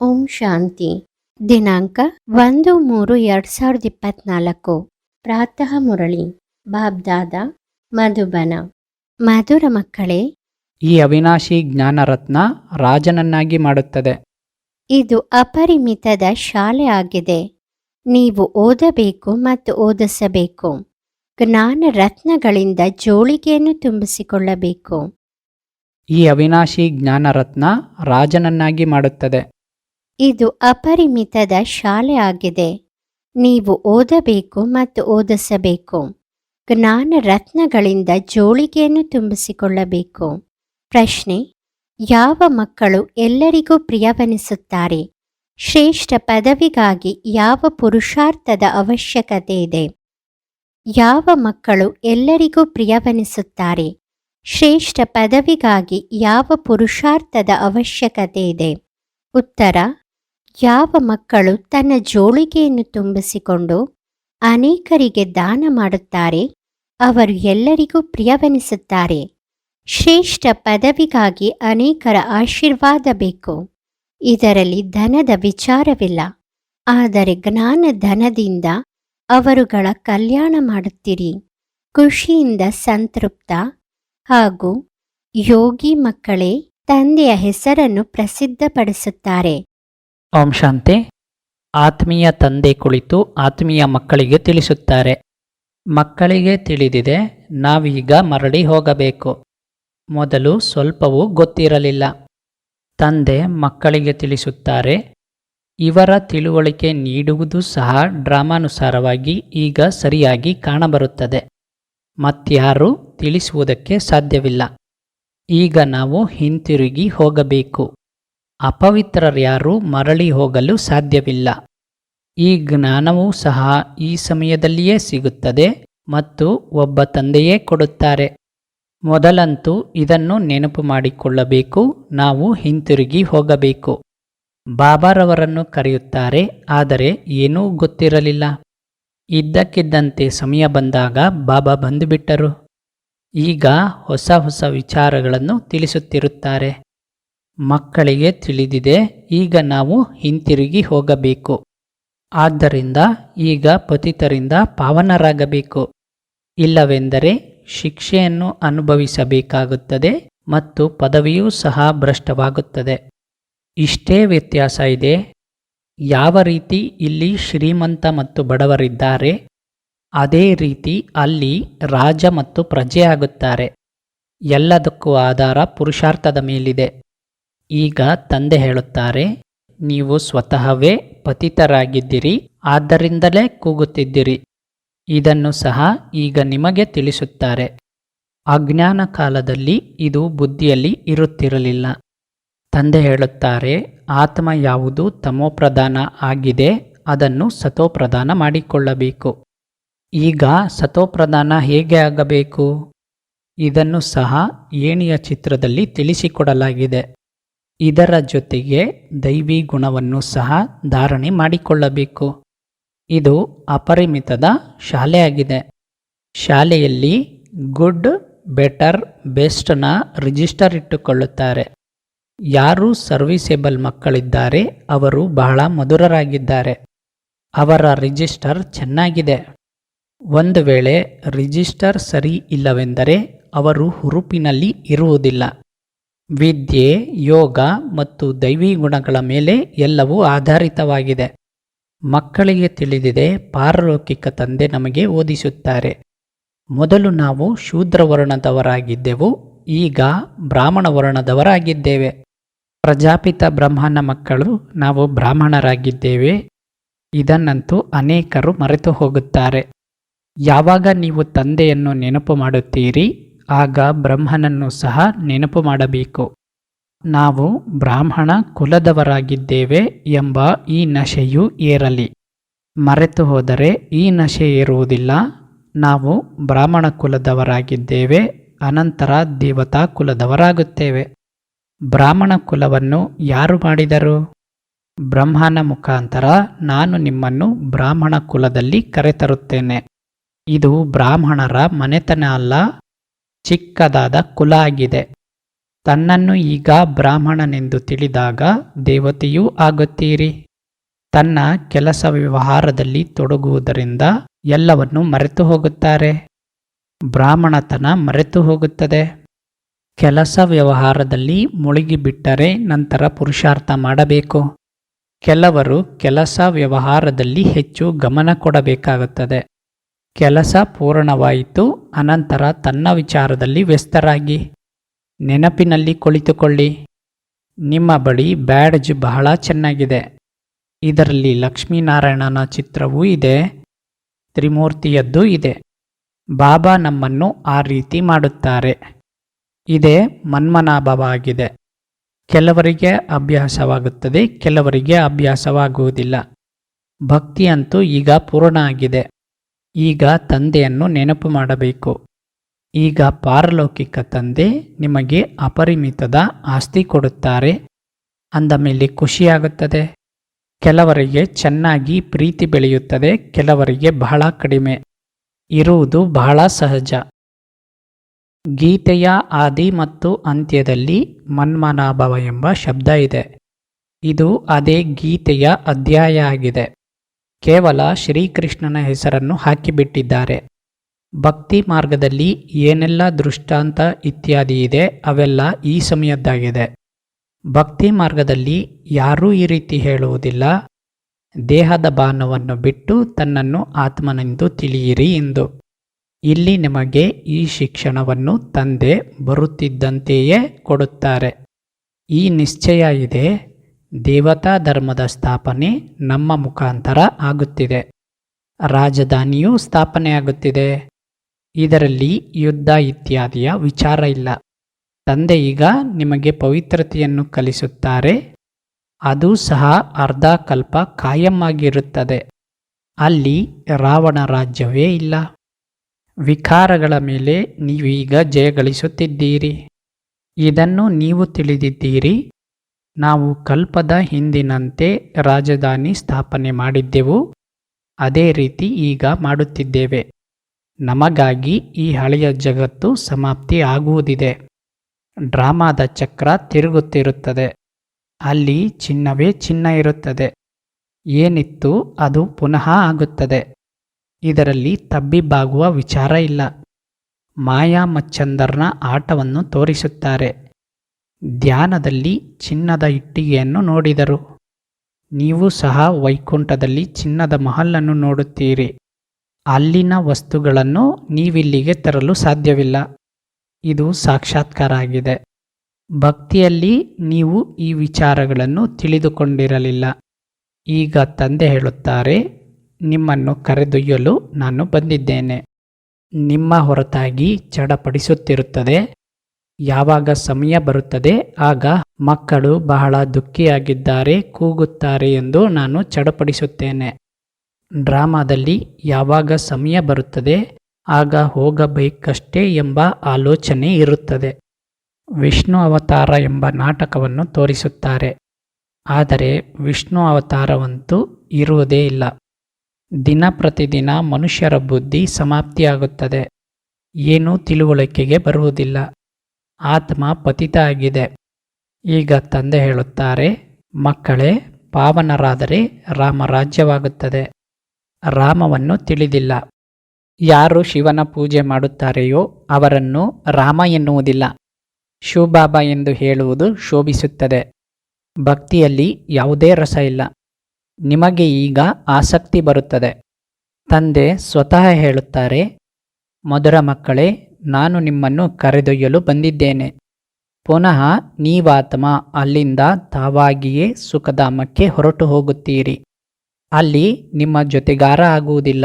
ಓಂ ಶಾಂತಿ. ದಿನಾಂಕ ಒಂದು ಮೂರು ಎರಡು ಸಾವಿರದ ಇಪ್ಪತ್ನಾಲ್ಕು. ಪ್ರಾತಃ ಮುರಳಿ. ಬಾಬ್ದಾದ ಮಧುಬನ. ಮಧುರ ಮಕ್ಕಳೇ. ಈ ಅವಿನಾಶಿ ಜ್ಞಾನರತ್ನ ರಾಜನನ್ನಾಗಿ ಮಾಡುತ್ತದೆ. ಇದು ಅಪರಿಮಿತದ ಶಾಲೆ ಆಗಿದೆ. ನೀವು ಓದಬೇಕು ಮತ್ತು ಓದಿಸಬೇಕು. ಜ್ಞಾನ ರತ್ನಗಳಿಂದ ಜೋಳಿಗೆಯನ್ನು ತುಂಬಿಸಿಕೊಳ್ಳಬೇಕು. ಈ ಅವಿನಾಶಿ ಜ್ಞಾನರತ್ನ ರಾಜನನ್ನಾಗಿ ಮಾಡುತ್ತದೆ. ಇದು ಅಪರಿಮಿತದ ಶಾಲೆ ಆಗಿದೆ. ನೀವು ಓದಬೇಕು ಮತ್ತು ಓದಿಸಬೇಕು. ಜ್ಞಾನ ರತ್ನಗಳಿಂದ ಜೋಳಿಗೆಯನ್ನು ತುಂಬಿಸಿಕೊಳ್ಳಬೇಕು. ಪ್ರಶ್ನೆ, ಯಾವ ಮಕ್ಕಳು ಎಲ್ಲರಿಗೂ ಪ್ರಿಯವೆನಿಸುತ್ತಾರೆ? ಶ್ರೇಷ್ಠ ಪದವಿಗಾಗಿ ಯಾವ ಪುರುಷಾರ್ಥದ ಅವಶ್ಯಕತೆ ಇದೆ? ಯಾವ ಮಕ್ಕಳು ಎಲ್ಲರಿಗೂ ಪ್ರಿಯವೆನಿಸುತ್ತಾರೆ? ಶ್ರೇಷ್ಠ ಪದವಿಗಾಗಿ ಯಾವ ಪುರುಷಾರ್ಥದ ಅವಶ್ಯಕತೆ ಇದೆ? ಉತ್ತರ ಯಾವ ಮಕ್ಕಳು ತನ್ನ ಜೋಳಿಗೆಯನ್ನು ತುಂಬಿಸಿಕೊಂಡು ಅನೇಕರಿಗೆ ದಾನ ಮಾಡುತ್ತಾರೆ, ಅವರು ಎಲ್ಲರಿಗೂ ಪ್ರಿಯವೆನಿಸುತ್ತಾರೆ. ಶ್ರೇಷ್ಠ ಪದವಿಗಾಗಿ ಅನೇಕರ ಆಶೀರ್ವಾದ ಬೇಕು. ಇದರಲ್ಲಿ ಧನದ ವಿಚಾರವಿಲ್ಲ. ಆದರೆ ಜ್ಞಾನ ಧನದಿಂದ ಅವರುಗಳ ಕಲ್ಯಾಣ ಮಾಡುತ್ತೀರಿ. ಖುಷಿಯಿಂದ ಸಂತೃಪ್ತ. ಹಾಗೂ ಯೋಗಿ ಮಕ್ಕಳೇ, ತಂದೆಯ ಹೆಸರನ್ನು ಪ್ರಸಿದ್ಧಪಡಿಸುತ್ತಾರೆ. ಓಂ ಶಾಂತಿ. ಆತ್ಮೀಯ ತಂದೆ ಕುಳಿತು ಆತ್ಮೀಯ ಮಕ್ಕಳಿಗೆ ತಿಳಿಸುತ್ತಾರೆ. ಮಕ್ಕಳಿಗೆ ತಿಳಿದಿದೆ, ನಾವೀಗ ಮರಳಿ ಹೋಗಬೇಕು. ಮೊದಲು ಸ್ವಲ್ಪವೂ ಗೊತ್ತಿರಲಿಲ್ಲ. ತಂದೆ ಮಕ್ಕಳಿಗೆ ತಿಳಿಸುತ್ತಾರೆ, ಇವರ ತಿಳುವಳಿಕೆ ನೀಡುವುದು ಸಹ ಡ್ರಾಮಾನುಸಾರವಾಗಿ ಈಗ ಸರಿಯಾಗಿ ಕಾಣಬರುತ್ತದೆ. ಮತ್ಯಾರೂ ತಿಳಿಸುವುದಕ್ಕೆ ಸಾಧ್ಯವಿಲ್ಲ. ಈಗ ನಾವು ಹಿಂತಿರುಗಿ ಹೋಗಬೇಕು. ಅಪವಿತ್ರರ್ಯಾರೂ ಮರಳಿ ಹೋಗಲು ಸಾಧ್ಯವಿಲ್ಲ. ಈ ಜ್ಞಾನವೂ ಸಹ ಈ ಸಮಯದಲ್ಲಿಯೇ ಸಿಗುತ್ತದೆ ಮತ್ತು ಒಬ್ಬ ತಂದೆಯೇ ಕೊಡುತ್ತಾರೆ. ಮೊದಲಂತೂ ಇದನ್ನು ನೆನಪು ಮಾಡಿಕೊಳ್ಳಬೇಕು, ನಾವು ಹಿಂತಿರುಗಿ ಹೋಗಬೇಕು. ಬಾಬಾರವರನ್ನು ಕರೆಯುತ್ತಾರೆ, ಆದರೆ ಏನೂ ಗೊತ್ತಿರಲಿಲ್ಲ. ಇದ್ದಕ್ಕಿದ್ದಂತೆ ಸಮಯ ಬಂದಾಗ ಬಾಬಾ ಬಂದುಬಿಟ್ಟರು. ಈಗ ಹೊಸ ಹೊಸ ವಿಚಾರಗಳನ್ನು ತಿಳಿಸುತ್ತಿರುತ್ತಾರೆ. ಮಕ್ಕಳಿಗೆ ತಿಳಿದಿದೆ, ಈಗ ನಾವು ಹಿಂತಿರುಗಿ ಹೋಗಬೇಕು. ಆದ್ದರಿಂದ ಈಗ ಪತಿತರಿಂದ ಪಾವನರಾಗಬೇಕು. ಇಲ್ಲವೆಂದರೆ ಶಿಕ್ಷೆಯನ್ನು ಅನುಭವಿಸಬೇಕಾಗುತ್ತದೆ ಮತ್ತು ಪದವಿಯೂ ಸಹ ಭ್ರಷ್ಟವಾಗುತ್ತದೆ. ಇಷ್ಟೇ ವ್ಯತ್ಯಾಸ ಇದೆ. ಯಾವ ರೀತಿ ಇಲ್ಲಿ ಶ್ರೀಮಂತ ಮತ್ತು ಬಡವರಿದ್ದಾರೆ, ಅದೇ ರೀತಿ ಅಲ್ಲಿ ರಾಜ ಮತ್ತು ಪ್ರಜೆಯಾಗುತ್ತಾರೆ ಎಲ್ಲದಕ್ಕೂ ಆಧಾರ ಪುರುಷಾರ್ಥದ ಮೇಲಿದೆ. ಈಗ ತಂದೆ ಹೇಳುತ್ತಾರೆ, ನೀವು ಸ್ವತಃವೇ ಪತಿತರಾಗಿದ್ದಿರಿ, ಆದ್ದರಿಂದಲೇ ಕೂಗುತ್ತಿದ್ದಿರಿ. ಇದನ್ನು ಸಹ ಈಗ ನಿಮಗೆ ತಿಳಿಸುತ್ತಾರೆ. ಅಜ್ಞಾನ ಕಾಲದಲ್ಲಿ ಇದು ಬುದ್ಧಿಯಲ್ಲಿ ಇರುತ್ತಿರಲಿಲ್ಲ. ತಂದೆ ಹೇಳುತ್ತಾರೆ, ಆತ್ಮ ಯಾವುದು ತಮೋಪ್ರಧಾನ ಆಗಿದೆ, ಅದನ್ನು ಸತೋಪ್ರಧಾನ ಮಾಡಿಕೊಳ್ಳಬೇಕು. ಈಗ ಸತೋಪ್ರಧಾನ ಹೇಗೆ ಆಗಬೇಕು? ಇದನ್ನು ಸಹ ಏಣಿಯ ಚಿತ್ರದಲ್ಲಿ ತಿಳಿಸಿಕೊಡಲಾಗಿದೆ. ಇದರ ಜೊತೆಗೆ ದೈವಿ ಗುಣವನ್ನು ಸಹ ಧಾರಣೆ ಮಾಡಿಕೊಳ್ಳಬೇಕು. ಇದು ಅಪರಿಮಿತದ ಶಾಲೆಯಾಗಿದೆ. ಶಾಲೆಯಲ್ಲಿ ಗುಡ್, ಬೆಟರ್, ಬೆಸ್ಟ್ನ ರಿಜಿಸ್ಟರ್ ಇಟ್ಟುಕೊಳ್ಳುತ್ತಾರೆ. ಯಾರು ಸರ್ವಿಸೇಬಲ್ ಮಕ್ಕಳಿದ್ದಾರೆ, ಅವರು ಬಹಳ ಮಧುರರಾಗಿದ್ದಾರೆ. ಅವರ ರಿಜಿಸ್ಟರ್ ಚೆನ್ನಾಗಿದೆ. ಒಂದು ವೇಳೆ ರಿಜಿಸ್ಟರ್ ಸರಿ ಇಲ್ಲವೆಂದರೆ ಅವರು ಹುರುಪಿನಲ್ಲಿ ಇರುವುದಿಲ್ಲ. ವಿದ್ಯೆ, ಯೋಗ ಮತ್ತು ದೈವಿ ಗುಣಗಳ ಮೇಲೆ ಎಲ್ಲವೂ ಆಧಾರಿತವಾಗಿದೆ. ಮಕ್ಕಳಿಗೆ ತಿಳಿದಿದೆ, ಪಾರಲೌಕಿಕ ತಂದೆ ನಮಗೆ ಓದಿಸುತ್ತಾರೆ. ಮೊದಲು ನಾವು ಶೂದ್ರ ವರ್ಣದವರಾಗಿದ್ದೆವು, ಈಗ ಬ್ರಾಹ್ಮಣ ವರ್ಣದವರಾಗಿದ್ದೇವೆ. ಪ್ರಜಾಪಿತ ಬ್ರಹ್ಮನ ಮಕ್ಕಳು, ನಾವು ಬ್ರಾಹ್ಮಣರಾಗಿದ್ದೇವೆ. ಇದನ್ನಂತೂ ಅನೇಕರು ಮರೆತು ಹೋಗುತ್ತಾರೆ ಯಾವಾಗ ನೀವು ತಂದೆಯನ್ನು ನೆನಪು ಮಾಡುತ್ತೀರಿ? ಆಗ ಬ್ರಹ್ಮನನ್ನು ಸಹ ನೆನಪು ಮಾಡಬೇಕು. ನಾವು ಬ್ರಾಹ್ಮಣ ಕುಲದವರಾಗಿದ್ದೇವೆ ಎಂಬ ಈ ನಶೆಯು ಏರಲಿ. ಮರೆತು ಹೋದರೆ ಈ ನಶೆ ಏರುವುದಿಲ್ಲ. ನಾವು ಬ್ರಾಹ್ಮಣ ಕುಲದವರಾಗಿದ್ದೇವೆ, ಅನಂತರ ದೇವತಾ ಕುಲದವರಾಗುತ್ತೇವೆ. ಬ್ರಾಹ್ಮಣ ಕುಲವನ್ನು ಯಾರು ಮಾಡಿದರು? ಬ್ರಹ್ಮನ ಮುಖಾಂತರ ನಾನು ನಿಮ್ಮನ್ನು ಬ್ರಾಹ್ಮಣ ಕುಲದಲ್ಲಿ ಕರೆತರುತ್ತೇನೆ. ಇದು ಬ್ರಾಹ್ಮಣರ ಮನೆತನ ಅಲ್ಲ ಚಿಕ್ಕದಾದ ಕುಲ ಆಗಿದೆ ತನ್ನನ್ನು ಈಗ ಬ್ರಾಹ್ಮಣನೆಂದು ತಿಳಿದಾಗ ದೇವತೆಯೂ ಆಗುತ್ತೀರಿ. ತನ್ನ ಕೆಲಸ ವ್ಯವಹಾರದಲ್ಲಿ ತೊಡಗುವುದರಿಂದ ಎಲ್ಲವನ್ನು ಮರೆತು ಹೋಗುತ್ತಾರೆ. ಬ್ರಾಹ್ಮಣತನ ಮರೆತು ಹೋಗುತ್ತದೆ. ಕೆಲಸ ವ್ಯವಹಾರದಲ್ಲಿ ಮುಳುಗಿಬಿಟ್ಟರೆ ನಂತರ ಪುರುಷಾರ್ಥ ಮಾಡಬೇಕು. ಕೆಲವರು ಕೆಲಸ ವ್ಯವಹಾರದಲ್ಲಿ ಹೆಚ್ಚು ಗಮನ ಕೊಡಬೇಕಾಗುತ್ತದೆ. ಕೆಲಸ ಪೂರ್ಣವಾಯಿತು, ಅನಂತರ ತನ್ನ ವಿಚಾರದಲ್ಲಿ ವ್ಯಸ್ತರಾಗಿ, ನೆನಪಿನಲ್ಲಿ ಕುಳಿತುಕೊಳ್ಳಿ. ನಿಮ್ಮ ಬಳಿ ಬ್ಯಾಡ್ಜ್ ಬಹಳ ಚೆನ್ನಾಗಿದೆ. ಇದರಲ್ಲಿ ಲಕ್ಷ್ಮೀನಾರಾಯಣನ ಚಿತ್ರವೂ ಇದೆ, ತ್ರಿಮೂರ್ತಿಯದ್ದು ಇದೆ. ಬಾಬಾ ನಮ್ಮನ್ನು ಆ ರೀತಿ ಮಾಡುತ್ತಾರೆ. ಇದೇ ಮನ್ಮನಾಭವಾಗಿದೆ. ಕೆಲವರಿಗೆ ಅಭ್ಯಾಸವಾಗುತ್ತದೆ, ಕೆಲವರಿಗೆ ಅಭ್ಯಾಸವಾಗುವುದಿಲ್ಲ. ಭಕ್ತಿಯಂತೂ ಈಗ ಪೂರ್ಣ ಆಗಿದೆ. ಈಗ ತಂದೆಯನ್ನು ನೆನಪು ಮಾಡಬೇಕು. ಈಗ ಪಾರಲೌಕಿಕ ತಂದೆ ನಿಮಗೆ ಅಪರಿಮಿತದ ಆಸ್ತಿ ಕೊಡುತ್ತಾರೆ. ಅಂದ ಮೇಲೆ ಖುಷಿಯಾಗುತ್ತದೆ. ಕೆಲವರಿಗೆ ಚೆನ್ನಾಗಿ ಪ್ರೀತಿ ಬೆಳೆಯುತ್ತದೆ, ಕೆಲವರಿಗೆ ಬಹಳ ಕಡಿಮೆ. ಇರುವುದು ಬಹಳ ಸಹಜ. ಗೀತೆಯ ಆದಿ ಮತ್ತು ಅಂತ್ಯದಲ್ಲಿ ಮನ್ಮನಾಭವ ಎಂಬ ಶಬ್ದ ಇದೆ. ಇದು ಅದೇ ಗೀತೆಯ ಅಧ್ಯಾಯ ಆಗಿದೆ. ಕೇವಲ ಶ್ರೀಕೃಷ್ಣನ ಹೆಸರನ್ನು ಹಾಕಿಬಿಟ್ಟಿದ್ದಾರೆ. ಭಕ್ತಿ ಮಾರ್ಗದಲ್ಲಿ ಏನೆಲ್ಲ ದೃಷ್ಟಾಂತ ಇತ್ಯಾದಿ ಇದೆ, ಅವೆಲ್ಲ ಈ ಸಮಯದ್ದಾಗಿದೆ. ಭಕ್ತಿ ಮಾರ್ಗದಲ್ಲಿ ಯಾರೂ ಈ ರೀತಿ ಹೇಳುವುದಿಲ್ಲ. ದೇಹದ ಬಾಣವನ್ನು ಬಿಟ್ಟು ತನ್ನನ್ನು ಆತ್ಮನೆಂದು ತಿಳಿಯಿರಿ ಎಂದು. ಇಲ್ಲಿ ನಿಮಗೆ ಈ ಶಿಕ್ಷಣವನ್ನು ತಂದೆ ಬರುತ್ತಿದ್ದಂತೆಯೇ ಕೊಡುತ್ತಾರೆ. ಈ ನಿಶ್ಚಯ ಇದೆ ದೇವತಾ ಧರ್ಮದ ಸ್ಥಾಪನೆ ನಮ್ಮ ಮುಖಾಂತರ ಆಗುತ್ತಿದೆ. ರಾಜಧಾನಿಯೂ ಸ್ಥಾಪನೆಯಾಗುತ್ತಿದೆ ಇದರಲ್ಲಿ ಯುದ್ಧ ಇತ್ಯಾದಿಯ ವಿಚಾರ ಇಲ್ಲ. ತಂದೆ ಈಗ ನಿಮಗೆ ಪವಿತ್ರತೆಯನ್ನು ಕಲಿಸುತ್ತಾರೆ. ಅದು ಸಹ ಅರ್ಧ ಕಲ್ಪ ಕಾಯಂ ಆಗಿರುತ್ತದೆ ಅಲ್ಲಿ ರಾವಣ ರಾಜ್ಯವೇ ಇಲ್ಲ. ವಿಕಾರಗಳ ಮೇಲೆ ನೀವೀಗ ಜಯಗಳಿಸುತ್ತಿದ್ದೀರಿ. ಇದನ್ನು ನೀವು ತಿಳಿದಿದ್ದೀರಿ. ನಾವು ಕಲ್ಪದ ಹಿಂದಿನಂತೆ ರಾಜಧಾನಿ ಸ್ಥಾಪನೆ ಮಾಡಿದ್ದೆವು. ಅದೇ ರೀತಿ ಈಗ ಮಾಡುತ್ತಿದ್ದೇವೆ. ನಮಗಾಗಿ ಈ ಹಳೆಯ ಜಗತ್ತು ಸಮಾಪ್ತಿ ಆಗುವುದಿದೆ. ಡ್ರಾಮಾದ ಚಕ್ರ ತಿರುಗುತ್ತಿರುತ್ತದೆ. ಅಲ್ಲಿ ಚಿನ್ನವೇ ಚಿನ್ನ ಇರುತ್ತದೆ. ಏನಿತ್ತು ಅದು ಪುನಃ ಆಗುತ್ತದೆ. ಇದರಲ್ಲಿ ತಬ್ಬಿಬ್ಬಾಗುವ ವಿಚಾರ ಇಲ್ಲ. ಮಾಯಾ ಮಚ್ಚಂದರ್ನ ಆಟವನ್ನು ತೋರಿಸುತ್ತಾರೆ. ಧ್ಯಾನದಲ್ಲಿ ಚಿನ್ನದ ಇಟ್ಟಿಗೆಯನ್ನು ನೋಡಿದರು. ನೀವು ಸಹ ವೈಕುಂಠದಲ್ಲಿ ಚಿನ್ನದ ಮಹಲನ್ನು ನೋಡುತ್ತೀರಿ. ಅಲ್ಲಿನ ವಸ್ತುಗಳನ್ನು ನೀವಿಲ್ಲಿಗೆ ತರಲು ಸಾಧ್ಯವಿಲ್ಲ. ಇದು ಸಾಕ್ಷಾತ್ಕಾರ ಆಗಿದೆ ಭಕ್ತಿಯಲ್ಲಿ ನೀವು ಈ ವಿಚಾರಗಳನ್ನು ತಿಳಿದುಕೊಂಡಿರಲಿಲ್ಲ. ಈಗ ತಂದೆ ಹೇಳುತ್ತಾರೆ, ನಿಮ್ಮನ್ನು ಕರೆದೊಯ್ಯಲು ನಾನು ಬಂದಿದ್ದೇನೆ. ನಿಮ್ಮ ಹೊರತಾಗಿ ಚಡಪಡಿಸುತ್ತಿರುತ್ತದೆ. ಯಾವಾಗ ಸಮಯ ಬರುತ್ತದೆ, ಆಗ ಮಕ್ಕಳು ಬಹಳ ದುಃಖಿಯಾಗಿದ್ದಾರೆ, ಕೂಗುತ್ತಾರೆ ಎಂದು ನಾನು ಚಡಪಡಿಸುತ್ತೇನೆ. ಡ್ರಾಮಾದಲ್ಲಿ ಯಾವಾಗ ಸಮಯ ಬರುತ್ತದೆ, ಆಗ ಹೋಗಬೇಕಷ್ಟೇ ಎಂಬ ಆಲೋಚನೆ ಇರುತ್ತದೆ. ವಿಷ್ಣು ಅವತಾರ ಎಂಬ ನಾಟಕವನ್ನು ತೋರಿಸುತ್ತಾರೆ. ಆದರೆ ವಿಷ್ಣು ಅವತಾರವಂತೂ ಇರುವುದೇ ಇಲ್ಲ. ದಿನ ಪ್ರತಿದಿನ ಮನುಷ್ಯರ ಬುದ್ಧಿ ಸಮಾಪ್ತಿಯಾಗುತ್ತದೆ. ಏನೂ ತಿಳುವಳಿಕೆಗೆ ಬರುವುದಿಲ್ಲ. ಆತ್ಮ ಪತಿತ ಆಗಿದೆ ಈಗ ತಂದೆ ಹೇಳುತ್ತಾರೆ, ಮಕ್ಕಳೇ, ಪಾವನರಾದರೆ ರಾಮ ರಾಜ್ಯವಾಗುತ್ತದೆ. ರಾಮವನ್ನು ತಿಳಿದಿಲ್ಲ. ಯಾರು ಶಿವನ ಪೂಜೆ ಮಾಡುತ್ತಾರೆಯೋ ಅವರನ್ನು ರಾಮ ಎನ್ನುವುದಿಲ್ಲ. ಶಿವಬಾಬಾ ಎಂದು ಹೇಳುವುದು ಶೋಭಿಸುತ್ತದೆ. ಭಕ್ತಿಯಲ್ಲಿ ಯಾವುದೇ ರಸ ಇಲ್ಲ. ನಿಮಗೆ ಈಗ ಆಸಕ್ತಿ ಬರುತ್ತದೆ. ತಂದೆ ಸ್ವತಃ ಹೇಳುತ್ತಾರೆ, ಮಧುರ ಮಕ್ಕಳೇ ನಾನು ನಿಮ್ಮನ್ನು ಕರೆದೊಯ್ಯಲು ಬಂದಿದ್ದೇನೆ. ಪುನಃ ನೀವಾತ್ಮ, ಅಲ್ಲಿಂದ ತಾವಾಗಿಯೇ ಸುಖಧಾಮಕ್ಕೆ ಹೊರಟು ಹೋಗುತ್ತೀರಿ. ಅಲ್ಲಿ ನಿಮ್ಮ ಜೊತೆಗಾರ ಆಗುವುದಿಲ್ಲ.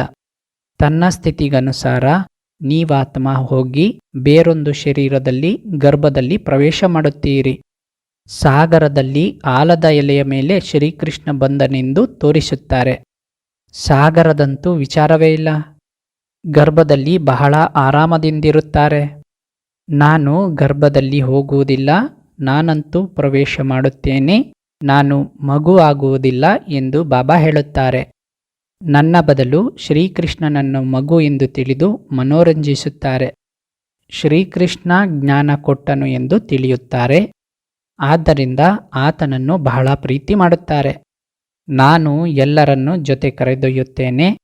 ತನ್ನ ಸ್ಥಿತಿಗನುಸಾರ ನೀವಾತ್ಮ ಹೋಗಿ ಬೇರೊಂದು ಶರೀರದಲ್ಲಿ, ಗರ್ಭದಲ್ಲಿ ಪ್ರವೇಶ ಮಾಡುತ್ತೀರಿ. ಸಾಗರದಲ್ಲಿ ಆಲದ ಎಲೆಯ ಮೇಲೆ ಶ್ರೀಕೃಷ್ಣ ಬಂದನೆಂದು ತೋರಿಸುತ್ತಾರೆ. ಸಾಗರದಂತೂ ವಿಚಾರವೇ ಇಲ್ಲ. ಗರ್ಭದಲ್ಲಿ ಬಹಳ ಆರಾಮದಿಂದಿರುತ್ತಾರೆ. ನಾನು ಗರ್ಭದಲ್ಲಿ ಹೋಗುವುದಿಲ್ಲ, ನಾನಂತೂ ಪ್ರವೇಶ ಮಾಡುತ್ತೇನೆ, ನಾನು ಮಗು ಆಗುವುದಿಲ್ಲ ಎಂದು ಬಾಬಾ ಹೇಳುತ್ತಾರೆ. ನನ್ನ ಬದಲು ಶ್ರೀಕೃಷ್ಣನನ್ನು ಮಗು ಎಂದು ತಿಳಿದು ಮನೋರಂಜಿಸುತ್ತಾರೆ. ಶ್ರೀಕೃಷ್ಣ ಜ್ಞಾನ ಕೊಟ್ಟನು ಎಂದು ತಿಳಿಯುತ್ತಾರೆ. ಆದ್ದರಿಂದ ಆತನನ್ನು ಬಹಳ ಪ್ರೀತಿ ಮಾಡುತ್ತಾರೆ. ನಾನು ಎಲ್ಲರನ್ನು ಜೊತೆ ಕರೆದೊಯ್ಯುತ್ತೇನೆ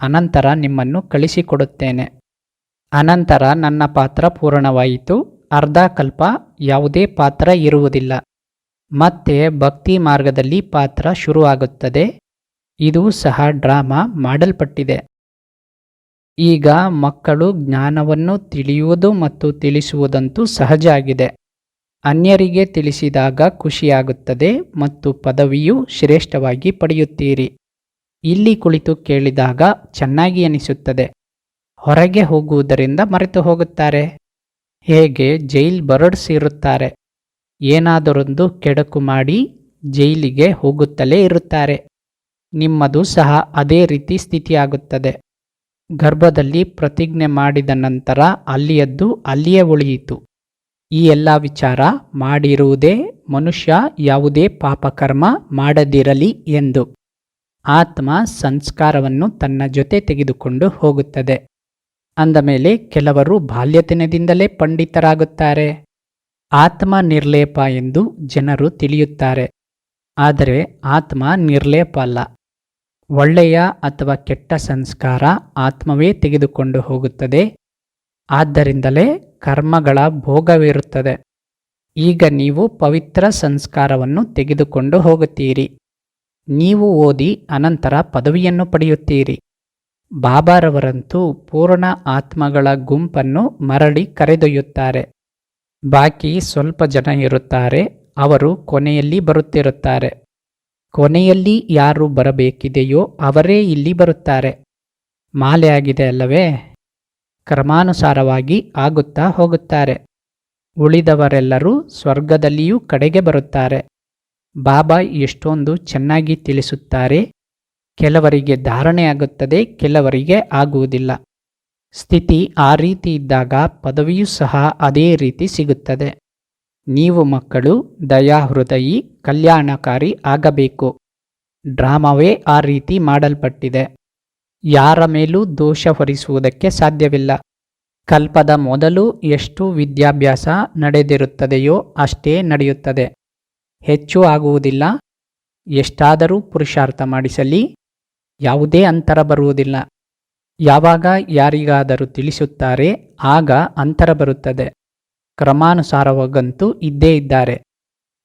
ಅನಂತರ ನಿಮ್ಮನ್ನು ಕಳಿಸಿಕೊಡುತ್ತೇನೆ. ಅನಂತರ ನನ್ನ ಪಾತ್ರ ಪೂರ್ಣವಾಯಿತು. ಅರ್ಧ ಕಲ್ಪ ಯಾವುದೇ ಪಾತ್ರ ಇರುವುದಿಲ್ಲ. ಮತ್ತೆ ಭಕ್ತಿ ಮಾರ್ಗದಲ್ಲಿ ಪಾತ್ರ ಶುರುವಾಗುತ್ತದೆ. ಇದು ಸಹ ಡ್ರಾಮಾ ಮಾಡಲ್ಪಟ್ಟಿದೆ. ಈಗ ಮಕ್ಕಳು ಜ್ಞಾನವನ್ನು ತಿಳಿಯುವುದು ಮತ್ತು ತಿಳಿಸುವುದಂತೂ ಸಹಜ ಆಗಿದೆ. ಅನ್ಯರಿಗೆ ತಿಳಿಸಿದಾಗ ಖುಷಿಯಾಗುತ್ತದೆ ಮತ್ತು ಪದವಿಯು ಶ್ರೇಷ್ಠವಾಗಿ ಪಡೆಯುತ್ತೀರಿ. ಇಲ್ಲಿ ಕುಳಿತು ಕೇಳಿದಾಗ ಚೆನ್ನಾಗಿ ಅನಿಸುತ್ತದೆ. ಹೊರಗೆ ಹೋಗುವುದರಿಂದ ಮರೆತು ಹೋಗುತ್ತಾರೆ. ಹೇಗೆ ಜೈಲ್ ಬರ್ಡ್ಸ್ ಇರುತ್ತಾರೆ ಏನಾದರೊಂದು ಕೆಡಕು ಮಾಡಿ ಜೈಲಿಗೆ ಹೋಗುತ್ತಲೇ ಇರುತ್ತಾರೆ. ನಿಮ್ಮದು ಸಹ ಅದೇ ರೀತಿ ಸ್ಥಿತಿಯಾಗುತ್ತದೆ. ಗರ್ಭದಲ್ಲಿ ಪ್ರತಿಜ್ಞೆ ಮಾಡಿದ ನಂತರ ಅಲ್ಲಿಯದ್ದು ಅಲ್ಲಿಯೇ ಉಳಿಯಿತು. ಈ ಎಲ್ಲ ವಿಚಾರ ಮಾಡಿರುವುದೇ ಮನುಷ್ಯ ಯಾವುದೇ ಪಾಪಕರ್ಮ ಮಾಡದಿರಲಿ ಎಂದು. ಆತ್ಮ ಸಂಸ್ಕಾರವನ್ನು ತನ್ನ ಜೊತೆ ತೆಗೆದುಕೊಂಡು ಹೋಗುತ್ತದೆ. ಅಂದ ಮೇಲೆ ಕೆಲವರು ಬಾಲ್ಯತನದಿಂದಲೇ ಪಂಡಿತರಾಗುತ್ತಾರೆ. ಆತ್ಮ ನಿರ್ಲೇಪ ಎಂದು ಜನರು ತಿಳಿಯುತ್ತಾರೆ. ಆದರೆ ಆತ್ಮ ನಿರ್ಲೇಪ ಅಲ್ಲ. ಒಳ್ಳೆಯ ಅಥವಾ ಕೆಟ್ಟ ಸಂಸ್ಕಾರ ಆತ್ಮವೇ ತೆಗೆದುಕೊಂಡು ಹೋಗುತ್ತದೆ. ಆದ್ದರಿಂದಲೇ ಕರ್ಮಗಳ ಭೋಗವಿರುತ್ತದೆ. ಈಗ ನೀವು ಪವಿತ್ರ ಸಂಸ್ಕಾರವನ್ನು ತೆಗೆದುಕೊಂಡು ಹೋಗುತ್ತೀರಿ. ನೀವು ಓದಿ ಅನಂತರ ಪದವಿಯನ್ನು ಪಡೆಯುತ್ತೀರಿ. ಬಾಬಾರವರಂತೂ ಪೂರ್ಣ ಆತ್ಮಗಳ ಗುಂಪನ್ನು ಮರಳಿ ಕರೆದೊಯ್ಯುತ್ತಾರೆ. ಬಾಕಿ ಸ್ವಲ್ಪ ಜನ ಇರುತ್ತಾರೆ, ಅವರು ಕೊನೆಯಲ್ಲಿ ಬರುತ್ತಿರುತ್ತಾರೆ. ಕೊನೆಯಲ್ಲಿ ಯಾರು ಬರಬೇಕಿದೆಯೋ ಅವರೇ ಇಲ್ಲಿ ಬರುತ್ತಾರೆ. ಮಾಲೆ ಆಗಿದೆ ಅಲ್ಲವೇ? ಕ್ರಮಾನುಸಾರವಾಗಿ ಆಗುತ್ತಾ ಹೋಗುತ್ತಾರೆ. ಉಳಿದವರೆಲ್ಲರೂ ಸ್ವರ್ಗದಲ್ಲಿಯೂ ಕಡೆಗೆ ಬರುತ್ತಾರೆ. ಬಾಬಾ ಎಷ್ಟೊಂದು ಚೆನ್ನಾಗಿ ತಿಳಿಸುತ್ತಾರೆ. ಕೆಲವರಿಗೆ ಧಾರಣೆ ಆಗುತ್ತದೆ, ಕೆಲವರಿಗೆ ಆಗುವುದಿಲ್ಲ. ಸ್ಥಿತಿ ಆ ರೀತಿ ಇದ್ದಾಗ ಪದವಿಯೂ ಸಹ ಅದೇ ರೀತಿ ಸಿಗುತ್ತದೆ. ನೀವು ಮಕ್ಕಳು, ದಯಾಹೃದಯಿ, ಕಲ್ಯಾಣಕಾರಿ ಆಗಬೇಕು. ಡ್ರಾಮಾವೇ ಆ ರೀತಿ ಮಾಡಲ್ಪಟ್ಟಿದೆ. ಯಾರ ಮೇಲೂ ದೋಷ ಹೊರಿಸುವುದಕ್ಕೆ ಸಾಧ್ಯವಿಲ್ಲ. ಕಲ್ಪದ ಮೊದಲು ಎಷ್ಟು ವಿದ್ಯಾಭ್ಯಾಸ ನಡೆದಿರುತ್ತದೆಯೋ ಅಷ್ಟೇ ನಡೆಯುತ್ತದೆ. ಹೆಚ್ಚು ಆಗುವುದಿಲ್ಲ. ಎಷ್ಟಾದರೂ ಪುರುಷಾರ್ಥ ಮಾಡಿಸಲಿ. ಯಾವುದೇ ಅಂತರ ಬರುವುದಿಲ್ಲ. ಯಾವಾಗ ಯಾರಿಗಾದರೂ ತಿಳಿಸುತ್ತಾರೆ, ಆಗ ಅಂತರ ಬರುತ್ತದೆ. ಕ್ರಮಾನುಸಾರವಾಗಂತೂ ಇದ್ದೇ ಇದ್ದಾರೆ.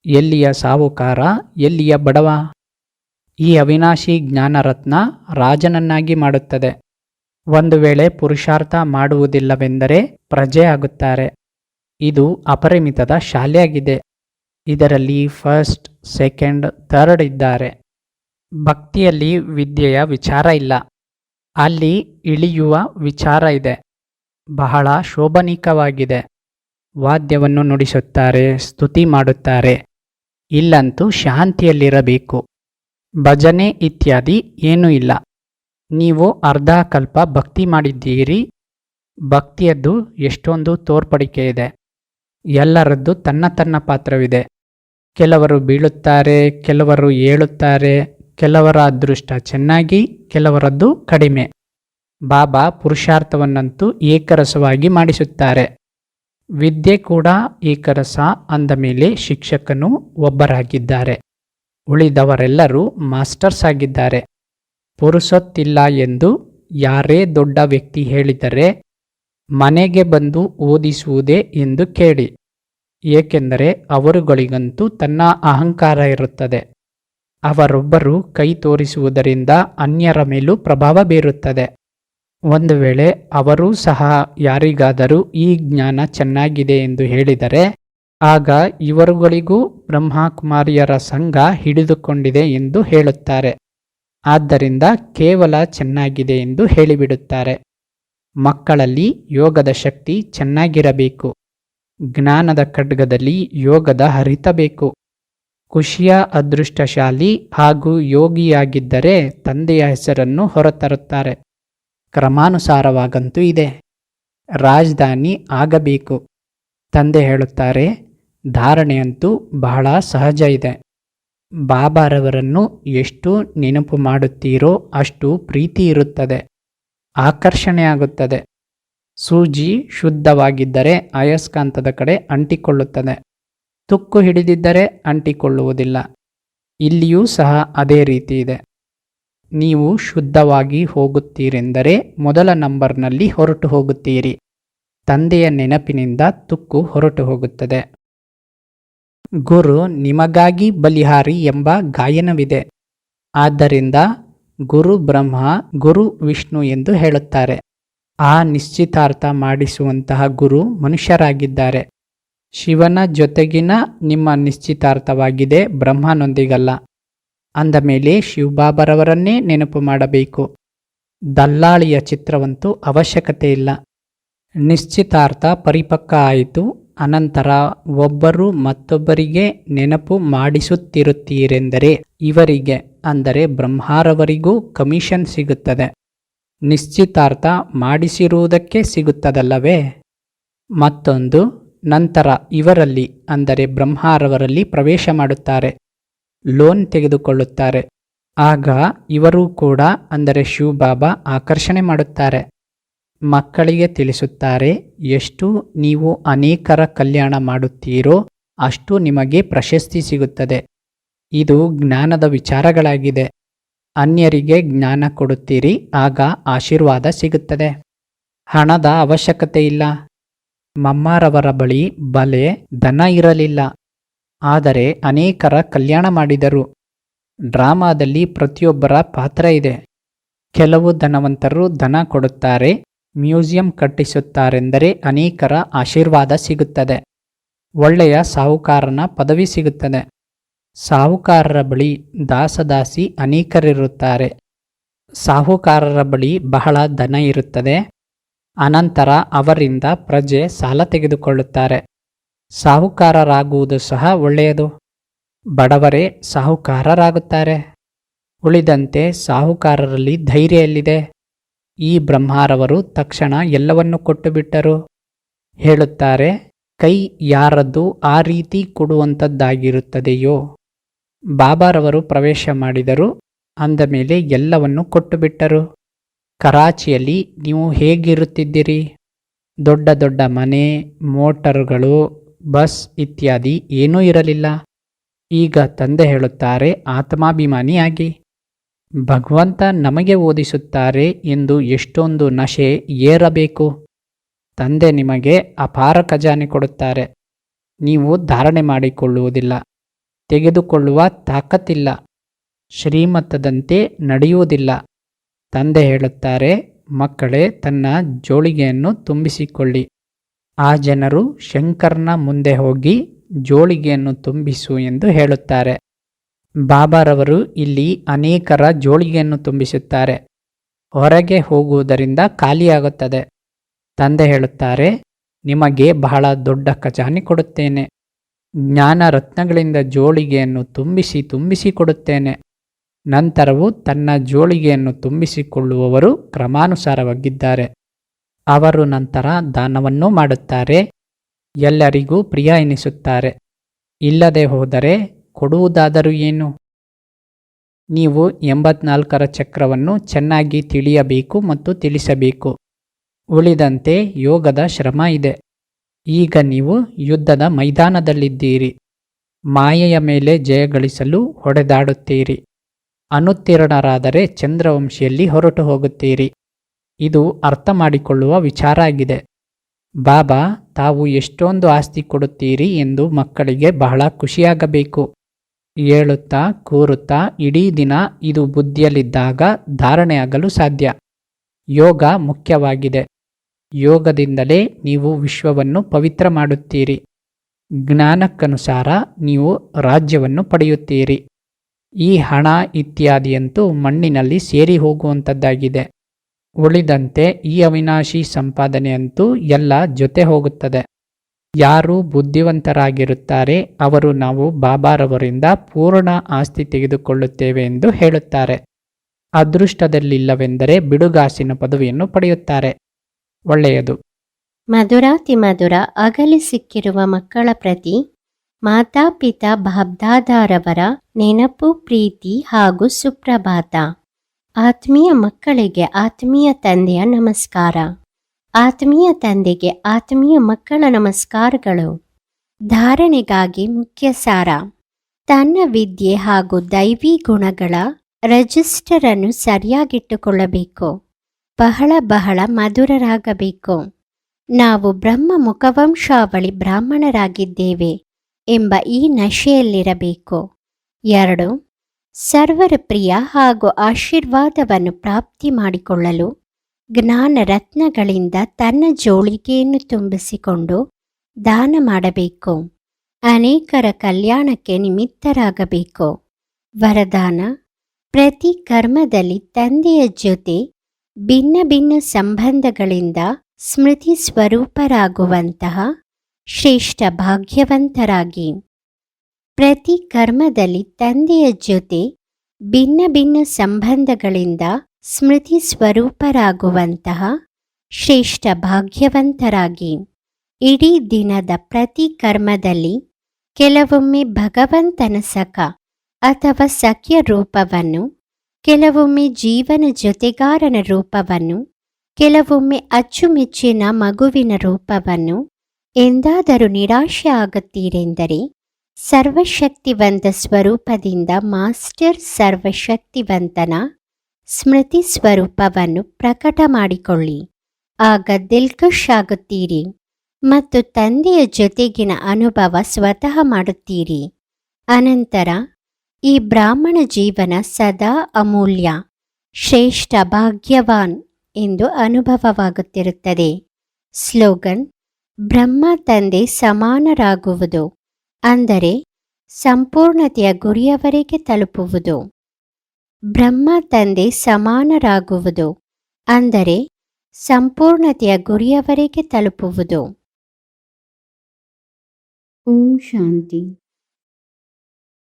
ಎಲ್ಲಿಯ ಸಾವುಕಾರ ಎಲ್ಲಿಯ ಬಡವ? ಈ ಅವಿನಾಶಿ ಜ್ಞಾನರತ್ನ ರಾಜನನ್ನಾಗಿ ಮಾಡುತ್ತದೆ. ಒಂದು ವೇಳೆ ಪುರುಷಾರ್ಥ ಮಾಡುವುದಿಲ್ಲವೆಂದರೆ ಪ್ರಜೆ ಆಗುತ್ತಾರೆ. ಇದು ಅಪರಿಮಿತದ ಶಾಲೆಯಾಗಿದೆ. ಇದರಲ್ಲಿ ಫಸ್ಟ್ ಸೆಕೆಂಡ್ ಥರ್ಡ್ ಇದ್ದಾರೆ. ಭಕ್ತಿಯಲ್ಲಿ ವಿದ್ಯೆಯ ವಿಚಾರ ಇಲ್ಲ. ಅಲ್ಲಿ ಇಳಿಯುವ ವಿಚಾರ ಇದೆ. ಬಹಳ ಶೋಭನೀಕವಾಗಿದೆ. ವಾದ್ಯವನ್ನು ನುಡಿಸುತ್ತಾರೆ, ಸ್ತುತಿ ಮಾಡುತ್ತಾರೆ. ಇಲ್ಲಂತೂ ಶಾಂತಿಯಲ್ಲಿರಬೇಕು. ಭಜನೆ ಇತ್ಯಾದಿ ಏನೂ ಇಲ್ಲ. ನೀವು ಅರ್ಧಕಲ್ಪ ಭಕ್ತಿ ಮಾಡಿದ್ದೀರಿ. ಭಕ್ತಿಯದ್ದು ಎಷ್ಟೊಂದು ತೋರ್ಪಡಿಕೆ ಇದೆ. ಎಲ್ಲರದ್ದು ತನ್ನ ತನ್ನ ಪಾತ್ರವಿದೆ. ಕೆಲವರು ಬೀಳುತ್ತಾರೆ, ಕೆಲವರು ಏಳುತ್ತಾರೆ, ಕೆಲವರ ಅದೃಷ್ಟ ಚೆನ್ನಾಗಿ, ಕೆಲವರದ್ದು ಕಡಿಮೆ. ಬಾಬಾ ಪುರುಷಾರ್ಥವನ್ನಂತೂ ಏಕರಸವಾಗಿ ಮಾಡಿಸುತ್ತಾರೆ. ವಿದ್ಯೆ ಕೂಡ ಏಕರಸ ಅಂದ ಮೇಲೆ ಶಿಕ್ಷಕನು ಒಬ್ಬರಾಗಿದ್ದಾರೆ. ಉಳಿದವರೆಲ್ಲರೂ ಮಾಸ್ಟರ್ಸ್ ಆಗಿದ್ದಾರೆ. ಪುರುಸೊತ್ತಿಲ್ಲ ಎಂದು ಯಾರೇ ದೊಡ್ಡ ವ್ಯಕ್ತಿ ಹೇಳಿದರೆ, ಮನೆಗೆ ಬಂದು ಓದಿಸುವುದೇ ಎಂದು ಕೇಳಿ. ಏಕೆಂದರೆ ಅವರುಗಳಿಗಂತೂ ತನ್ನ ಅಹಂಕಾರ ಇರುತ್ತದೆ. ಅವರೊಬ್ಬರು ಕೈ ತೋರಿಸುವುದರಿಂದ ಅನ್ಯರ ಮೇಲೂ ಪ್ರಭಾವ ಬೀರುತ್ತದೆ. ಒಂದು ವೇಳೆ ಅವರೂ ಸಹ ಯಾರಿಗಾದರೂ ಈ ಜ್ಞಾನ ಚೆನ್ನಾಗಿದೆ ಎಂದು ಹೇಳಿದರೆ, ಆಗ ಇವರುಗಳಿಗೂ ಬ್ರಹ್ಮಕುಮಾರಿಯರ ಸಂಘ ಹಿಡಿದುಕೊಂಡಿದೆ ಎಂದು ಹೇಳುತ್ತಾರೆ. ಆದ್ದರಿಂದ ಕೇವಲ ಚೆನ್ನಾಗಿದೆ ಎಂದು ಹೇಳಿಬಿಡುತ್ತಾರೆ. ಮಕ್ಕಳಲ್ಲಿ ಯೋಗದ ಶಕ್ತಿ ಚೆನ್ನಾಗಿರಬೇಕು. ಜ್ಞಾನದ ಖಡ್ಗದಲ್ಲಿ ಯೋಗದ ಹರಿತಬೇಕು. ಖುಷಿಯ ಅದೃಷ್ಟಶಾಲಿ ಹಾಗೂ ಯೋಗಿಯಾಗಿದ್ದರೆ ತಂದೆಯ ಹೆಸರನ್ನು ಹೊರತರುತ್ತಾರೆ. ಕ್ರಮಾನುಸಾರವಾಗಂತೂ ಇದೆ. ರಾಜಧಾನಿ ಆಗಬೇಕು. ತಂದೆ ಹೇಳುತ್ತಾರೆ, ಧಾರಣೆಯಂತೂ ಬಹಳ ಸಹಜ ಇದೆ. ಬಾಬಾರವರನ್ನು ಎಷ್ಟು ನೆನಪು ಮಾಡುತ್ತೀರೋ ಅಷ್ಟು ಪ್ರೀತಿ ಇರುತ್ತದೆ. ಆಕರ್ಷಣೆ ಆಗುತ್ತದೆ ಸೂಜಿ ಶುದ್ಧವಾಗಿದ್ದರೆ ಅಯಸ್ಕಾಂತದ ಕಡೆ ಅಂಟಿಕೊಳ್ಳುತ್ತದೆ. ತುಕ್ಕು ಹಿಡಿದಿದ್ದರೆ ಅಂಟಿಕೊಳ್ಳುವುದಿಲ್ಲ. ಇಲ್ಲಿಯೂ ಸಹ ಅದೇ ರೀತಿ ಇದೆ. ನೀವು ಶುದ್ಧವಾಗಿ ಹೋಗುತ್ತೀರೆಂದರೆ ಮೊದಲ ನಂಬರ್ನಲ್ಲಿ ಹೊರಟು ಹೋಗುತ್ತೀರಿ. ತಂದೆಯ ನೆನಪಿನಿಂದ ತುಕ್ಕು ಹೊರಟು ಹೋಗುತ್ತದೆ. ಗುರು ನಿಮಗಾಗಿ ಬಲಿಹಾರಿ ಎಂಬ ಗಾಯನವಿದೆ. ಆದ್ದರಿಂದ ಗುರು ಬ್ರಹ್ಮ, ಗುರು ವಿಷ್ಣು ಎಂದು ಹೇಳುತ್ತಾರೆ. ಆ ನಿಶ್ಚಿತಾರ್ಥ ಮಾಡಿಸುವಂತಹ ಗುರು ಮನುಷ್ಯರಾಗಿದ್ದಾರೆ. ಶಿವನ ಜೊತೆಗಿನ ನಿಮ್ಮ ನಿಶ್ಚಿತಾರ್ಥವಾಗಿದೆ, ಬ್ರಹ್ಮನೊಂದಿಗಲ್ಲ. ಅಂದ ಮೇಲೆ ಶಿವಬಾಬರವರನ್ನೇ ನೆನಪು ಮಾಡಬೇಕು. ದಲ್ಲಾಳಿಯ ಚಿತ್ರವಂತೂ ಅವಶ್ಯಕತೆ ಇಲ್ಲ. ನಿಶ್ಚಿತಾರ್ಥ ಪರಿಪಕ್ವ ಆಯಿತು. ಅನಂತರ ಒಬ್ಬರು ಮತ್ತೊಬ್ಬರಿಗೆ ನೆನಪು ಮಾಡಿಸುತ್ತಿರುತ್ತೀರೆಂದರೆ ಇವರಿಗೆ, ಅಂದರೆ ಬ್ರಹ್ಮಾರವರಿಗೂ ಕಮಿಷನ್ ಸಿಗುತ್ತದೆ. ನಿಶ್ಚಿತಾರ್ಥ ಮಾಡಿಸಿರುವುದಕ್ಕೆ ಸಿಗುತ್ತದಲ್ಲವೇ? ಮತ್ತೊಂದು, ನಂತರ ಇವರಲ್ಲಿ, ಅಂದರೆ ಬ್ರಹ್ಮಾರವರಲ್ಲಿ ಪ್ರವೇಶ ಮಾಡುತ್ತಾರೆ, ಲೋನ್ ತೆಗೆದುಕೊಳ್ಳುತ್ತಾರೆ. ಆಗ ಇವರೂ ಕೂಡ, ಅಂದರೆ ಶಿವಬಾಬಾ, ಆಕರ್ಷಣೆ ಮಾಡುತ್ತಾರೆ. ಮಕ್ಕಳಿಗೆ ತಿಳಿಸುತ್ತಾರೆ, ಎಷ್ಟು ನೀವು ಅನೇಕರ ಕಲ್ಯಾಣ ಮಾಡುತ್ತೀರೋ, ಅಷ್ಟು ನಿಮಗೆ ಪ್ರಶಸ್ತಿ ಸಿಗುತ್ತದೆ. ಇದು ಜ್ಞಾನದ ವಿಚಾರಗಳಾಗಿದೆ. ಅನ್ಯರಿಗೆ ಜ್ಞಾನ ಕೊಡುತ್ತೀರಿ, ಆಗ ಆಶೀರ್ವಾದ ಸಿಗುತ್ತದೆ. ಹಣದ ಅವಶ್ಯಕತೆ ಇಲ್ಲ ಮಮ್ಮಾರವರ ಬಳಿ ಬಲೆ ದನ ಇರಲಿಲ್ಲ. ಆದರೆ ಅನೇಕರ ಕಲ್ಯಾಣ ಮಾಡಿದರು. ಡ್ರಾಮಾದಲ್ಲಿ ಪ್ರತಿಯೊಬ್ಬರ ಪಾತ್ರ ಇದೆ. ಕೆಲವು ಧನವಂತರು ದನ ಕೊಡುತ್ತಾರೆ, ಮ್ಯೂಸಿಯಂ ಕಟ್ಟಿಸುತ್ತಾರೆಂದರೆ ಅನೇಕರ ಆಶೀರ್ವಾದ ಸಿಗುತ್ತದೆ. ಒಳ್ಳೆಯ ಸಾಹುಕಾರನ ಪದವಿ ಸಿಗುತ್ತದೆ. ಸಾಹುಕಾರರ ಬಳಿ ದಾಸದಾಸಿ ಅನೇಕರಿರುತ್ತಾರೆ. ಸಾಹುಕಾರರ ಬಳಿ ಬಹಳ ಧನ ಇರುತ್ತದೆ. ಅನಂತರ ಅವರಿಂದ ಪ್ರಜೆ ಸಾಲ ತೆಗೆದುಕೊಳ್ಳುತ್ತಾರೆ. ಸಾಹುಕಾರರಾಗುವುದು ಸಹ ಒಳ್ಳೆಯದು. ಬಡವರೇ ಸಾಹುಕಾರರಾಗುತ್ತಾರೆ. ಉಳಿದಂತೆ ಸಾಹುಕಾರರಲ್ಲಿ ಧೈರ್ಯ ಎಲ್ಲಿದೆ? ಈ ಬ್ರಹ್ಮಾರವರು ತಕ್ಷಣ ಎಲ್ಲವನ್ನು ಕೊಟ್ಟು ಬಿಟ್ಟರು ಹೇಳುತ್ತಾರೆ, ಕೈ ಯಾರದ್ದು ಆ ರೀತಿ ಕೊಡುವಂಥದ್ದಾಗಿರುತ್ತದೆಯೋ ಬಾಬಾರವರು ಪ್ರವೇಶ ಮಾಡಿದರು. ಅಂದ ಮೇಲೆ ಎಲ್ಲವನ್ನು ಕೊಟ್ಟುಬಿಟ್ಟರು. ಕರಾಚಿಯಲ್ಲಿ ನೀವು ಹೇಗಿರುತ್ತಿದ್ದೀರಿ? ದೊಡ್ಡ ದೊಡ್ಡ ಮನೆ, ಮೋಟರ್ಗಳು, ಬಸ್ ಇತ್ಯಾದಿ ಏನೂ ಇರಲಿಲ್ಲ. ಈಗ ತಂದೆ ಹೇಳುತ್ತಾರೆ ಆತ್ಮಾಭಿಮಾನಿಯಾಗಿ ಭಗವಂತ ನಮಗೆ ಓದಿಸುತ್ತಾರೆ ಎಂದು ಎಷ್ಟೊಂದು ನಶೆ ಏರಬೇಕು. ತಂದೆ ನಿಮಗೆ ಅಪಾರ ಖಜಾನೆ ಕೊಡುತ್ತಾರೆ. ನೀವು ಧಾರಣೆ ಮಾಡಿಕೊಳ್ಳುವುದಿಲ್ಲ. ತೆಗೆದುಕೊಳ್ಳುವ ತಾಕತ್ತಿಲ್ಲ. ಶ್ರೀಮತದಂತೆ ನಡೆಯುವುದಿಲ್ಲ. ತಂದೆ ಹೇಳುತ್ತಾರೆ, ಮಕ್ಕಳೇ, ತನ್ನ ಜೋಳಿಗೆಯನ್ನು ತುಂಬಿಸಿಕೊಳ್ಳಿ. ಆ ಜನರು ಶಂಕರ್ನ ಮುಂದೆ ಹೋಗಿ ಜೋಳಿಗೆಯನ್ನು ತುಂಬಿಸು ಎಂದು ಹೇಳುತ್ತಾರೆ. ಬಾಬಾರವರು ಇಲ್ಲಿ ಅನೇಕರ ಜೋಳಿಗೆಯನ್ನು ತುಂಬಿಸುತ್ತಾರೆ. ಹೊರಗೆ ಹೋಗುವುದರಿಂದ ಖಾಲಿಯಾಗುತ್ತದೆ. ತಂದೆ ಹೇಳುತ್ತಾರೆ, ನಿಮಗೆ ಬಹಳ ದೊಡ್ಡ ಖಜಾನೆ ಕೊಡುತ್ತೇನೆ. ಜ್ಞಾನ ರತ್ನಗಳಿಂದ ಜೋಳಿಗೆಯನ್ನು ತುಂಬಿಸಿ ತುಂಬಿಸಿ ಕೊಡುತ್ತೇನೆ. ನಂತರವೂ ತನ್ನ ಜೋಳಿಗೆಯನ್ನು ತುಂಬಿಸಿಕೊಳ್ಳುವವರು ಕ್ರಮಾನುಸಾರವಾಗಿದ್ದಾರೆ. ಅವರು ನಂತರ ದಾನವನ್ನೂ ಮಾಡುತ್ತಾರೆ. ಎಲ್ಲರಿಗೂ ಪ್ರಿಯ ಎನಿಸುತ್ತಾರೆ. ಇಲ್ಲದೆ ಹೋದರೆ ಕೊಡುವುದಾದರೂ ಏನು? ನೀವು ಎಂಬತ್ನಾಲ್ಕರ ಚಕ್ರವನ್ನು ಚೆನ್ನಾಗಿ ತಿಳಿಯಬೇಕು ಮತ್ತು ತಿಳಿಸಬೇಕು. ಉಳಿದಂತೆ ಯೋಗದ ಶ್ರಮ ಇದೆ. ಈಗ ನೀವು ಯುದ್ಧದ ಮೈದಾನದಲ್ಲಿದ್ದೀರಿ. ಮಾಯೆಯ ಮೇಲೆ ಜಯಗಳಿಸಲು ಹೊಡೆದಾಡುತ್ತೀರಿ. ಅನುತ್ತೀರ್ಣರಾದರೆ ಚಂದ್ರವಂಶಿಯಲ್ಲಿ ಹೊರಟು ಹೋಗುತ್ತೀರಿ. ಇದು ಅರ್ಥ ಮಾಡಿಕೊಳ್ಳುವ ವಿಚಾರ ಆಗಿದೆ. ಬಾಬಾ, ತಾವು ಎಷ್ಟೊಂದು ಆಸ್ತಿ ಕೊಡುತ್ತೀರಿ ಎಂದು ಮಕ್ಕಳಿಗೆ ಬಹಳ ಖುಷಿಯಾಗಬೇಕು. ಏಳುತ್ತಾ, ಕೂರುತ್ತಾ, ಇಡೀ ದಿನ ಇದು ಬುದ್ಧಿಯಲ್ಲಿದ್ದಾಗ ಧಾರಣೆಯಾಗಲು ಸಾಧ್ಯ. ಯೋಗ ಮುಖ್ಯವಾಗಿದೆ. ಯೋಗದಿಂದಲೇ ನೀವು ವಿಶ್ವವನ್ನು ಪವಿತ್ರ ಮಾಡುತ್ತೀರಿ. ಜ್ಞಾನಕ್ಕನುಸಾರ ನೀವು ರಾಜ್ಯವನ್ನು ಪಡೆಯುತ್ತೀರಿ. ಈ ಹಣ ಇತ್ಯಾದಿಯಂತೂ ಮಣ್ಣಿನಲ್ಲಿ ಸೇರಿ ಹೋಗುವಂಥದ್ದಾಗಿದೆ. ಉಳಿದಂತೆ ಈ ಅವಿನಾಶಿ ಸಂಪಾದನೆಯಂತೂ ಎಲ್ಲ ಜೊತೆ ಹೋಗುತ್ತದೆ. ಯಾರು ಬುದ್ಧಿವಂತರಾಗಿರುತ್ತಾರೆ, ಅವರು ನಾವು ಬಾಬಾರವರಿಂದ ಪೂರ್ಣ ಆಸ್ತಿ ತೆಗೆದುಕೊಳ್ಳುತ್ತೇವೆ ಎಂದು ಹೇಳುತ್ತಾರೆ. ಅದೃಷ್ಟದಲ್ಲಿಲ್ಲವೆಂದರೆ ಬಿಡುಗಾಸಿನ ಪದವಿಯನ್ನು ಪಡೆಯುತ್ತಾರೆ. ಒಳ್ಳೆಯದು. ಮಧುರಾತಿ ಮಧುರ ಅಗಲಿ ಸಿಕ್ಕಿರುವ ಮಕ್ಕಳ ಪ್ರತಿ ಮಾತಾಪಿತಾ ಬಾಬ್ದಾದಾರವರ ನೆನಪು, ಪ್ರೀತಿ ಹಾಗೂ ಸುಪ್ರಭಾತ. ಆತ್ಮೀಯ ಮಕ್ಕಳಿಗೆ ಆತ್ಮೀಯ ತಂದೆಯ ನಮಸ್ಕಾರ. ಆತ್ಮೀಯ ತಂದೆಗೆ ಆತ್ಮೀಯ ಮಕ್ಕಳ ನಮಸ್ಕಾರಗಳು. ಧಾರಣೆಗಾಗಿ ಮುಖ್ಯ ಸಾರ. ತನ್ನ ವಿದ್ಯೆ ಹಾಗೂ ದೈವಿ ಗುಣಗಳ ರಿಜಿಸ್ಟರ್ ಅನ್ನು ಸರಿಯಾಗಿಟ್ಟುಕೊಳ್ಳಬೇಕು. ಬಹಳ ಬಹಳ ಮಧುರರಾಗಬೇಕು. ನಾವು ಬ್ರಹ್ಮ ಮುಖವಂಶಾವಳಿ ಬ್ರಾಹ್ಮಣರಾಗಿದ್ದೇವೆ ಎಂಬ ಈ ನಶೆಯಲ್ಲಿರಬೇಕು. ಎರಡು, ಸರ್ವರ ಪ್ರಿಯ ಹಾಗೂ ಆಶೀರ್ವಾದವನ್ನು ಪ್ರಾಪ್ತಿ ಮಾಡಿಕೊಳ್ಳಲು ಜ್ಞಾನ ರತ್ನಗಳಿಂದ ತನ್ನ ಜೋಳಿಗೆಯನ್ನು ತುಂಬಿಸಿಕೊಂಡು ದಾನ ಮಾಡಬೇಕು. ಅನೇಕರ ಕಲ್ಯಾಣಕ್ಕೆ ನಿಮಿತ್ತರಾಗಬೇಕು. ವರದಾನ, ಪ್ರತಿ ಕರ್ಮದಲ್ಲಿ ತಂದೆಯ ಜೊತೆ ಭಿನ್ನ ಭಿನ್ನ ಸಂಬಂಧಗಳಿಂದ ಸ್ಮೃತಿ ಸ್ವರೂಪರಾಗುವಂತಹ ಶ್ರೇಷ್ಠ ಭಾಗ್ಯವಂತರಾಗಿ. ಪ್ರತಿ ಕರ್ಮದಲ್ಲಿ ತಂದೆಯ ಜೊತೆ ಭಿನ್ನ ಭಿನ್ನ ಸಂಬಂಧಗಳಿಂದ ಸ್ಮೃತಿ ಸ್ವರೂಪರಾಗುವಂತಹ ಶ್ರೇಷ್ಠ ಭಾಗ್ಯವಂತರಾಗಿ. ಇಡೀ ದಿನದ ಪ್ರತಿ ಕರ್ಮದಲ್ಲಿ ಕೆಲವೊಮ್ಮೆ ಭಗವಂತನ ಸಖ ಅಥವಾ ಸಖ್ಯ ರೂಪವನ್ನು ಕೆಲವೊಮ್ಮೆ ಜೀವನ ಜೊತೆಗಾರನ ರೂಪವನ್ನು, ಕೆಲವೊಮ್ಮೆ ಅಚ್ಚುಮೆಚ್ಚಿನ ಮಗುವಿನ ರೂಪವನ್ನು ಎಂದಾದರೂ ನಿರಾಶೆ ಆಗುತ್ತೀರೆಂದರೆ ಸರ್ವಶಕ್ತಿವಂತ ಸ್ವರೂಪದಿಂದ ಮಾಸ್ಟರ್ ಸರ್ವಶಕ್ತಿವಂತನ ಸ್ಮೃತಿ ಸ್ವರೂಪವನ್ನು ಪ್ರಕಟ ಮಾಡಿಕೊಳ್ಳಿ. ಆಗ ದಿಲ್ಕಶ್ ಆಗುತ್ತೀರಿ ಮತ್ತು ತಂದೆಯ ಜೊತೆಗಿನ ಅನುಭವ ಸ್ವತಃ ಮಾಡುತ್ತೀರಿ. ಅನಂತರ ಈ ಬ್ರಾಹ್ಮಣ ಜೀವನ ಸದಾ ಅಮೂಲ್ಯ, ಶ್ರೇಷ್ಠ, ಭಾಗ್ಯವಾನ್ ಎಂದು ಅನುಭವವಾಗುತ್ತಿರುತ್ತದೆ. ಸ್ಲೋಗನ್, ಬ್ರಹ್ಮ ತಂದೆ ಸಮಾನರಾಗುವುದು, ಅಂದರೆ ಸಂಪೂರ್ಣತೆಯ ಗುರಿಯವರೆಗೆ ತಲುಪುವುದು. ಬ್ರಹ್ಮ ತಂದೆ ಸಮಾನರಾಗುವುದು, ಅಂದರೆ ಸಂಪೂರ್ಣತೆಯ ಗುರಿಯವರೆಗೆ ತಲುಪುವುದು. ಓಂ ಶಾಂತಿ.